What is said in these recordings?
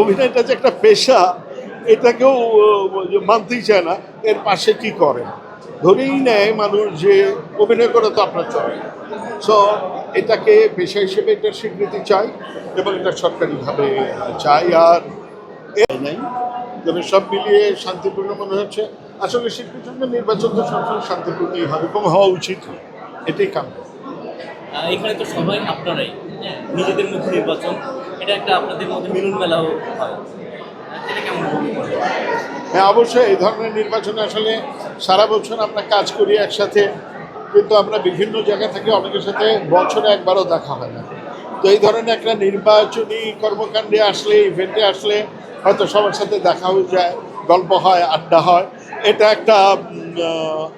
অভিনয়টা যে একটা পেশা এটাকেও মানতেই চায় না এর পাশে কি করে? ধরেই নেয় মানুষ যে অভিনয় করে তো আপনার চলে। সো এটাকে পেশা হিসেবে এটা স্বীকৃতি চাই এবং এটা সরকারিভাবে চাই। আর এ নাই। তবে সব মিলিয়ে শান্তিপূর্ণ মনে হচ্ছে। আসলে শিল্পীর জন্য নির্বাচন তো সবসময় শান্তিপূর্ণই হবে এবং হওয়া উচিত। এটাই কাম্য। এখানে তো সবাই আপনারাই হ্যাঁ, নিজেদের মধ্যে নির্বাচন। এটা একটা আপনাদের মধ্যে মিলন মেলাও হয়? হ্যাঁ অবশ্যই এই ধরনের নির্বাচনে আসলে সারা বছর আমরা কাজ করি একসাথে কিন্তু আমরা বিভিন্ন জায়গা থেকে অনেকের সাথে বছরে একবারও দেখা হয় না। তো এই ধরনের একটা নির্বাচনী কর্মকাণ্ডে আসলে ইভেন্টে আসলে হয়তো সবার সাথে দেখা হয়ে যায় গল্প হয় আড্ডা হয়। এটা একটা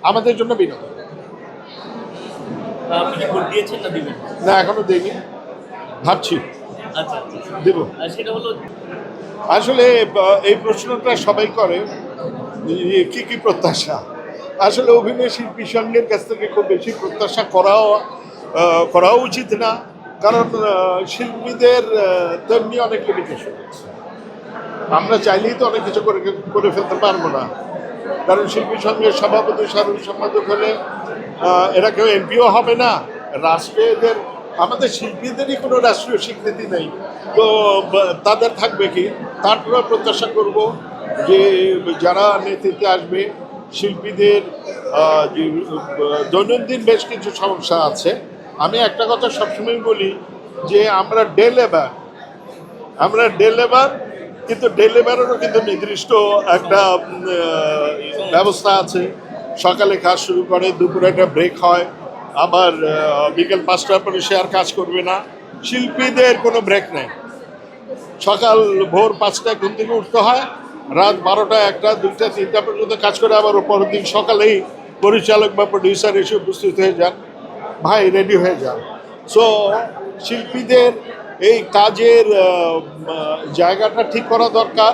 আমাদের জন্য বিনোদন। না না এখনও দেখিনি ভাবছি। দেবো সেটা হলো আসলে এই প্রশ্নটা সবাই করে কি কি প্রত্যাশা? আসলে অভিনয় শিল্পী সঙ্গের কাছ থেকে খুব বেশি প্রত্যাশা করাও করাও উচিত না। কারণ শিল্পীদের তেমনি অনেক লিমিটেশন আমরা চাইলেই তো অনেক কিছু করে করে ফেলতে পারব না। কারণ শিল্পী সঙ্গের সভাপতি সাধারণ সম্পাদক হলে এরা কেউ এমপিও হবে না। রাষ্ট্রে এদের আমাদের শিল্পীদেরই কোনো রাষ্ট্রীয় স্বীকৃতি নেই। তো তাদের থাকবে কি? তারপরে প্রত্যাশা করব যে, যারা নেতৃত্বে আসবে, শিল্পীদের দৈনন্দিন বেশ কিছু সমস্যা আছে, আমি একটা কথা সবসময় বলি যে, আমরা ডে লেবার আমরা ডে লেবার কিন্তু ডে লেবারেরও কিন্তু নির্দিষ্ট একটা ব্যবস্থা আছে। সকালে কাজ শুরু করে, দুপুরে একটা ব্রেক হয় আবার বিকেল পাঁচটার পরে সে আর কাজ করবে না। শিল্পীদের কোনো ব্রেক নেই। সকাল ভোর পাঁচটায় ঘুম থেকে উঠতে হয়, রাত বারোটা একটা দুইটা তিনটা পর্যন্ত কাজ করে, আবার পরের দিন সকালেই পরিচালক বা প্রডিউসার এসে উপস্থিত হয়ে যান। ভাই রেডি হয়ে যান। সো শিল্পীদের এই কাজের জায়গাটা ঠিক করা দরকার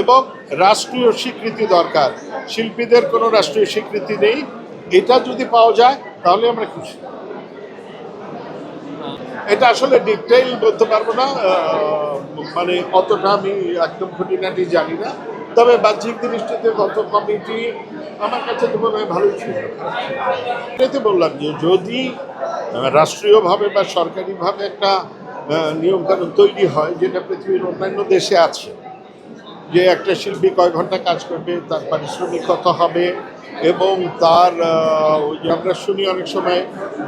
এবং রাষ্ট্রীয় স্বীকৃতি দরকার। শিল্পীদের কোনো রাষ্ট্রীয় স্বীকৃতি নেই। এটা যদি পাওয়া যায়, তাহলে আমরা খুশি। এটা আসলে ডিটেইল বলতে পারব না মানে অতটা আমি একদম খুঁটিনাটি জানি না। তবে বাহ্যিক দৃষ্টিতে গত কমিটি আমার কাছে তো মনে হয় ভালোই ছিল। এটাতে বললাম যে যদি রাষ্ট্রীয়ভাবে বা সরকারিভাবে একটা নিয়মকানুন তৈরি হয়, যেটা পৃথিবীর অন্যান্য দেশে আছে, যে একটা শিল্পী কয় ঘণ্টা কাজ করবে, তার পারিশ্রমিক কত হবে এবং তার আমরা শুনি অনেক সময়,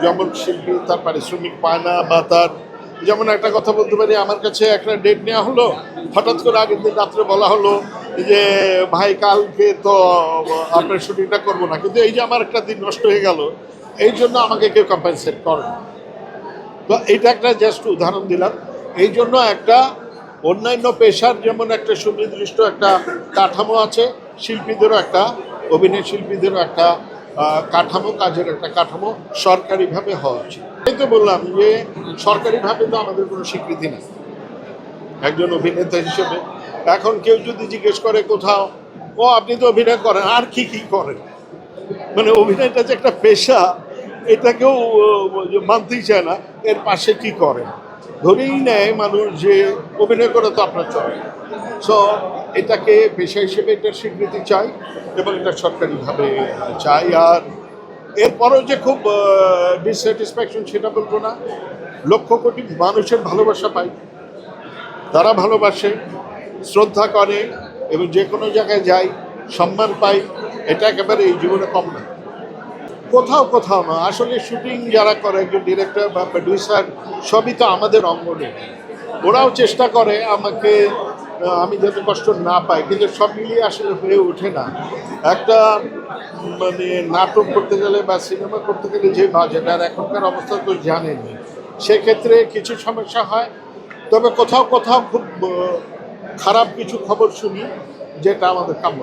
যেমন শিল্পী, তার পারিশ্রমিক পায় না বা তার, যেমন একটা কথা বলতে পারি, আমার কাছে একটা ডেট নেওয়া হলো, হঠাৎ করে আগের দিন রাত্রে বলা হলো যে, ভাই, কালকে তো, আপনার শুটিংটা করব না কিন্তু এই যে আমার একটা দিন নষ্ট হয়ে গেল, এই জন্য আমাকে কেউ কম্পেনসেট করে। তো এইটা একটা জাস্ট উদাহরণ দিলাম এই জন্য একটা অন্যান্য পেশার যেমন একটা সুনির্দিষ্ট একটা কাঠামো আছে, শিল্পীদেরও একটা অভিনয় শিল্পীদেরও একটা কাঠামো, কাজের একটা কাঠামো সরকারিভাবে হওয়া উচিত। এই তো বললাম যে সরকারিভাবে তো আমাদের কোনো স্বীকৃতি নেই। একজন অভিনেতা হিসেবে। এখন কেউ যদি জিজ্ঞেস করে কোথাও, ও, আপনি তো অভিনয় করেন, আর কি কি করেন? মানে অভিনয়টা যে একটা পেশা, এটাকেও মানতেই চায় না, এর পাশে কি করে ধরেই নেয় মানুষ যে অভিনয় করে তো আপনার চলে। সো এটাকে পেশা হিসেবে এটা স্বীকৃতি চাই এবং এটা সরকারিভাবে চাই। আর এরপরেও যে খুব ডিসস্যাটিসফ্যাকশন সেটা বলব না, লক্ষ কোটি মানুষের ভালোবাসা পাই। তারা ভালোবাসে, শ্রদ্ধা করে এবং যে কোনো জায়গায় যাই, সম্মান পাই, এটা একেবারে এই জীবনে কম না। কোথাও কোথাও না, আসলে শুটিং যারা করে, একজন ডিরেক্টর বা প্রডিউসার সবই তো আমাদের অঙ্গনে। ওরাও চেষ্টা করে আমাকে আমি যাতে কষ্ট না পাই, কিন্তু সব মিলিয়ে আসলে হয়ে ওঠে না। একটা মানে নাটক করতে গেলে বা সিনেমা করতে গেলে যে বাজেট, আর এখনকার অবস্থা তো জানেনি সেক্ষেত্রে কিছু সমস্যা হয়। তবে কোথাও কোথাও খুব খারাপ কিছু খবর শুনি, যেটা আমাদের কাম্য।